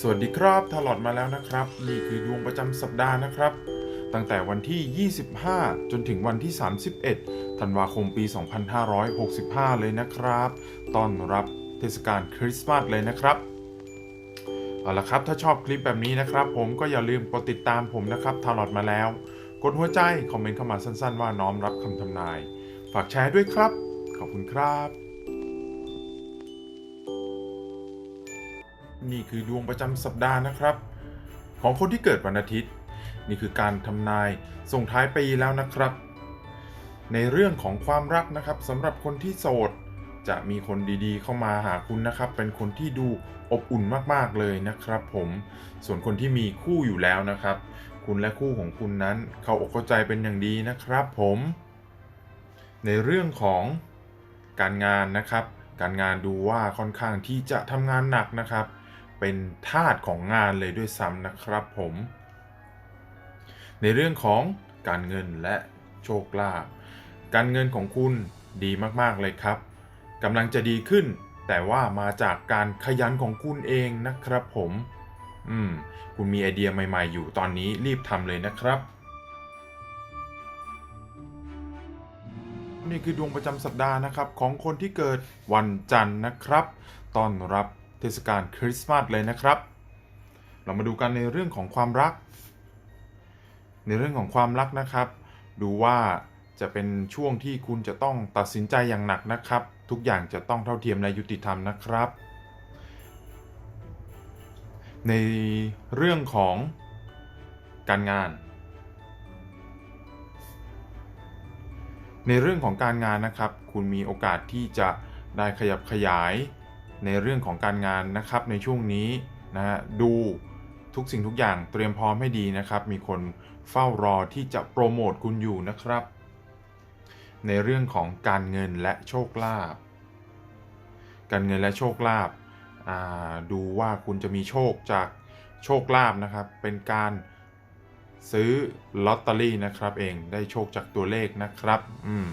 สวัสดีครับทลอดมาแล้วนะครับ นี่คือดวงประจำสัปดาห์นะครับ ตั้งแต่วันที่ 25 จนถึงวันที่ 31 ธันวาคมปี 2565 เลยนะครับต้อนรับเทศกาลคริสต์มาสเลยนะครับเอาละครับถ้าชอบคลิปแบบนี้นะครับ ผมก็อย่าลืมกดติดตามผมนะครับทลอดมาแล้ว กดหัวใจคอมเมนต์เข้ามาสั้นๆ ว่าน้อมรับคำทำนาย ฝากแชร์ด้วยครับ ขอบคุณครับ นี่คือดวงประจำสัปดาห์นะครับ ของคนที่เกิดวันอาทิตย์ นี่คือการทำนายส่งท้ายปีแล้วนะครับ ในเรื่องของความรักนะครับสำหรับคนที่โสด จะมีคนดีๆ เข้ามาหาคุณนะครับ เป็นคนที่ดูอบอุ่นมากๆเลยนะครับ ผมส่วนคนที่มีคู่อยู่แล้วนะครับ คุณและคู่ของคุณนั้น เข้าอกเข้าใจเป็นอย่างดีนะครับ ผม ในเรื่องของการงานนะครับการงานดูว่าค่อนข้างที่จะทำงานหนักนะครับ เป็นทาสของงานเลยด้วยซ้ำนะครับผม ในเรื่องของการเงินและโชคลาภการเงินของคุณดีมากๆเลยครับกำลังจะดีขึ้น แต่ว่ามาจากการขยันของคุณเองนะครับผม อืม คุณมีไอเดียใหม่ ๆ อยู่ตอนนี้รีบทำเลยนะครับนี่คือดวงประจำสัปดาห์นะครับของคนที่เกิดวันจันทร์นะครับ ต้อนรับ ทศกาลคริสต์มาสเลยนะครับ เรามาดูกันในเรื่องของความรัก ในเรื่องของความรักนะครับ ดูว่าจะเป็นช่วงที่คุณจะต้องตัดสินใจอย่างหนักนะครับ ทุกอย่างจะต้องเท่าเทียมและยุติธรรมนะครับ ในเรื่องของการงาน ในเรื่องของการงานนะครับ คุณมีโอกาสที่จะได้ขยับขยาย ในเรื่องของการงานนะครับในช่วงนี้นะฮะดูทุกสิ่งทุกอย่างเตรียมพร้อมให้ดีนะครับ มีคนเฝ้ารอที่จะโปรโมทคุณอยู่นะครับ ในเรื่องของการเงินและโชคลาภการเงินและโชคลาภาดูว่าคุณจะมีโชคจากโชคลาภนะครับ เป็นการซื้อลอตเตอรี่นะครับเองได้โชคจากตัวเลขนะครับ อืม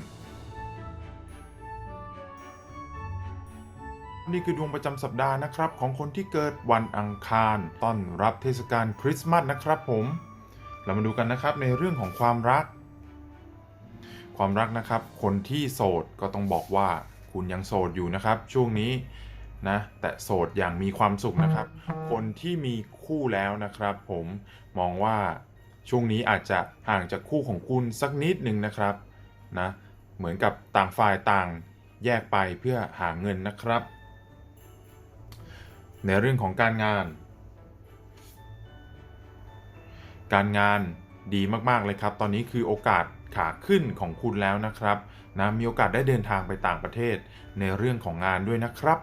นี่คือดวงประจำสัปดาห์นะครับ ของคนที่เกิดวันอังคารต้อนรับเทศกาลคริสต์มาสนะครับผม เรามาดูกันนะครับในเรื่องของความรัก ความรักนะครับ คนที่โสดก็ต้องบอกว่าคุณยังโสดอยู่นะครับ ช่วงนี้นะแต่โสดอย่างมีความสุขนะครับ คนที่มีคู่แล้วนะครับ ผมมองว่าช่วงนี้อาจจะห่างจากคู่ของคุณสักนิดหนึ่งนะครับนะเหมือนกับต่างฝ่ายต่างแยกไปเพื่อหาเงินนะครับ ในเรื่องของการงาน การงานดีมากๆเลยครับ ตอนนี้คือโอกาสขาขึ้นของคุณแล้วนะครับนะมีโอกาสได้เดินทางไปต่างประเทศในเรื่องของงานด้วยนะครับ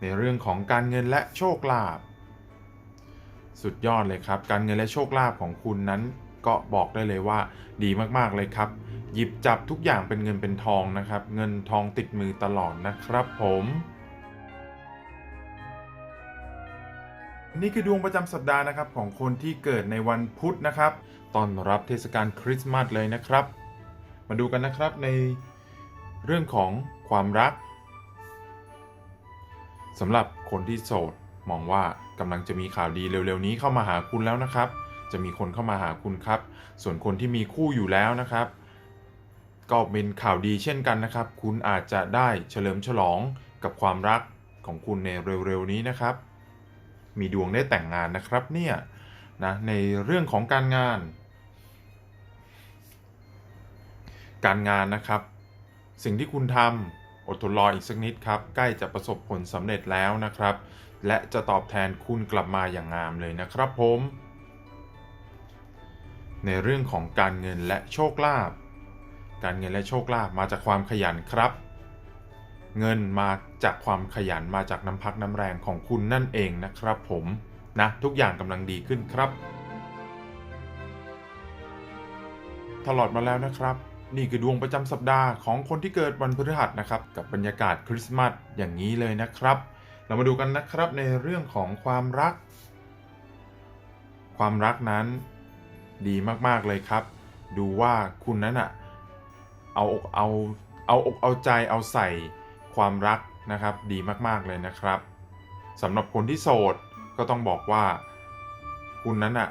ในเรื่องของการเงินและโชคลาภสุดยอดเลยครับ การเงินและโชคลาภของคุณนั้น ก็บอกได้เลยว่า ดีมากๆเลยครับ หยิบจับทุกอย่างเป็นเงินเป็นทองนะครับ เงินทองติดมือตลอดนะครับผม นี่คือดวงประจำสัปดาห์นะครับของคนที่เกิดในวันพุธนะครับตอนรับเทศกาลคริสต์มาสเลยนะครับ มาดูกันนะครับในเรื่องของความรักสำหรับคนที่โสดมองว่ากำลังจะมีข่าวดีเร็วๆนี้เข้ามาหาคุณแล้วนะครับ จะมีคนเข้ามาหาคุณครับ ส่วนคนที่มีคู่อยู่แล้วนะครับ ก็เป็นข่าวดีเช่นกันนะครับ คุณอาจจะได้เฉลิมฉลองกับความรักของคุณในเร็วๆนี้นะครับ มีดวงได้แต่งงานนะครับเนี่ยนะในเรื่องของการงาน การงานนะครับ สิ่งที่คุณทำอดทนรออีกสักนิดครับ ใกล้จะประสบผลสำเร็จแล้วนะครับ และจะตอบแทนคุณกลับมาอย่างงามเลยนะครับผม ในเรื่องของการเงินและโชคลาภการเงินและโชคลาภมาจากความขยันครับ เงินมาจากความขยันมาจากน้ำพักน้ำแรงของคุณนั่นเองนะครับผมนะทุกอย่างกำลังดีขึ้นครับ ตลอดมาแล้วนะครับ นี่คือดวงประจำสัปดาห์ของคนที่เกิดวันพฤหัสนะครับ กับบรรยากาศคริสต์มาสอย่างนี้เลยนะครับ เรามาดูกันนะครับในเรื่องของความรัก ความรักนั้นดีมากๆเลยครับ ดูว่าคุณนั้นอะเอาอกเอาเอาอกเอาใจเอาใส่ ความรักนะครับดีมากๆเลยนะครับสำหรับคนที่โสดก็ต้องบอกว่า คุณนั้นอะ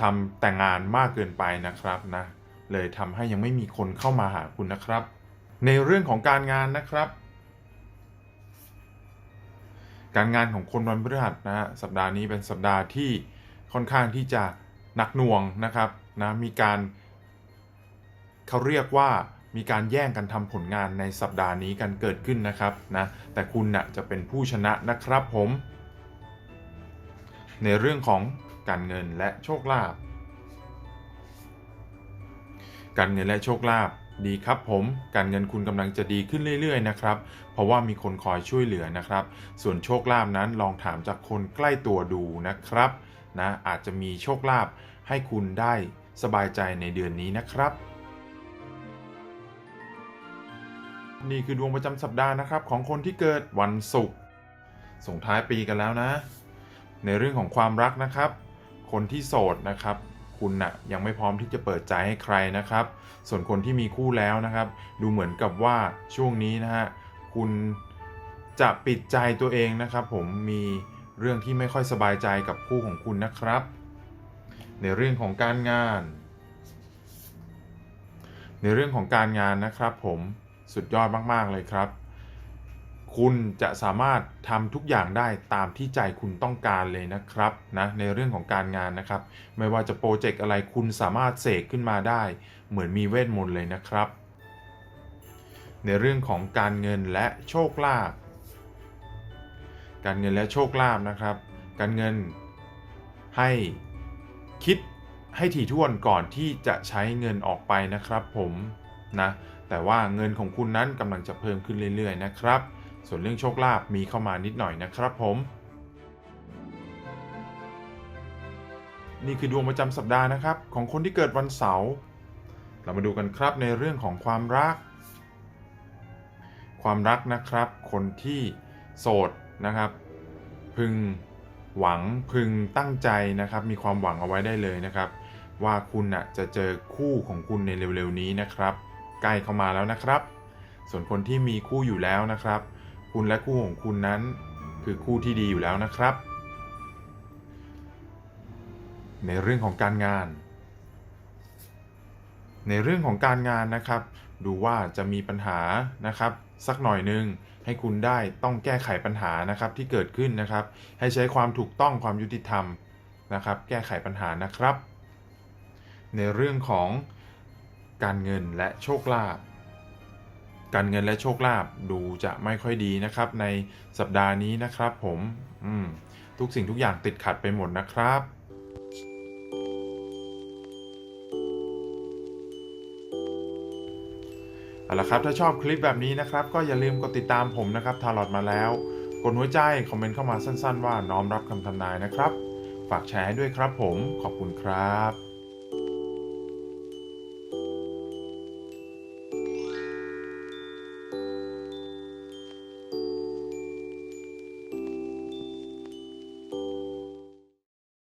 ทำแต่งงานมากเกินไปนะครับนะเลยทำให้ยังไม่มีคนเข้ามาหาคุณนะครับ ในเรื่องของการงานนะครับ การงานของคนวันพฤหัสนะฮะสัปดาห์นี้เป็นสัปดาห์ที่ค่อนข้างที่จะหนักหน่วงนะครับนะมีการเขาเรียกว่า มีการแย่งกันทำผลงานในสัปดาห์นี้กันเกิดขึ้นนะครับนะแต่คุณนะ่ะจะเป็นผู้ชนะนะครับผม ในเรื่องของการเงินและโชคลาภการเงินและโชคลาภดีครับผมการเงินคุณกำลังจะดีขึ้นเรื่อยๆนะครับ เพราะว่ามีคนคอยช่วยเหลือนะครับ ส่วนโชคลาภนั้นลองถามจากคนใกล้ตัวดูนะครับนะอาจจะมีโชคลาภให้คุณได้สบายใจในเดือนนี้นะครับ นี่คือดวงประจำสัปดาห์นะครับ ของคนที่เกิดวันศุกร์ส่งท้ายปีกันแล้วนะ ในเรื่องของความรักนะครับ คนที่โสดนะครับ คุณนะ่ะยังไม่พร้อมที่จะเปิดใจให้ใครนะครับ ส่วนคนที่มีคู่แล้วนะครับ ดูเหมือนกับว่าช่วงนี้นะฮะคุณจะปิดใจตัวเองนะครับ ผมมีเรื่องที่ไม่ค่อยสบายใจกับคู่ของคุณนะครับ ในเรื่องของการงาน ในเรื่องของการงานนะครับผม สุดยอดมากๆเลยครับ คุณจะสามารถทำทุกอย่างได้ตามที่ใจคุณต้องการเลยนะครับนะในเรื่องของการงานนะครับ ไม่ว่าจะโปรเจกต์อะไรคุณสามารถเสกขึ้นมาได้ เหมือนมีเวทมนต์เลยนะครับ ในเรื่องของการเงินและโชคลาภการเงินและโชคลาภนะครับ การเงินให้คิดให้ถี่ถ้วนก่อนที่จะใช้เงินออกไปนะครับผมนะ แต่ว่าเงินของคุณนั้นกำลังจะเพิ่มขึ้นเรื่อยๆนะครับ ส่วนเรื่องโชคลาภมีเข้ามานิดหน่อยนะครับผม นี่คือดวงประจำสัปดาห์นะครับ ของคนที่เกิดวันเสาร์เรามาดูกันครับในเรื่องของความรัก ความรักนะครับ คนที่โสดนะครับ พึงหวังพึงตั้งใจนะครับ มีความหวังเอาไว้ได้เลยนะครับ ว่าคุณน่ะจะเจอคู่ของคุณในเร็วๆนี้นะครับ ใกล้เข้ามาแล้วนะครับ ส่วนคนที่มีคู่อยู่แล้วนะครับ คุณและคู่ของคุณนั้นคือคู่ที่ดีอยู่แล้วนะครับ ในเรื่องของการงาน ในเรื่องของการงานนะครับ ดูว่าจะมีปัญหานะครับ สักหน่อยหนึงให้คุณได้ต้องแก้ไขปัญหานะครับที่เกิดขึ้นนะครับ ให้ใช้ความถูกต้องความยุติธรรมนะครับ แก้ไขปัญหานะครับ ในเรื่องของ การเงินและโชคลาภการเงินและโชคลาภดูจะไม่ค่อยดีนะครับ ในสัปดาห์นี้นะครับ ผมอืมทุกสิ่งทุกอย่างติดขัดไปหมดนะครับเอาละครับถ้าชอบคลิปแบบนี้นะครับ ก็อย่าลืมกดติดตามผมนะครับทาร์ลอตมาแล้ว กดหัวใจ คอมเมนต์เข้ามาสั้นๆ ว่าน้อมรับคำทำนายนะครับ ฝากแชร์ให้ด้วยครับผมขอบคุณครับ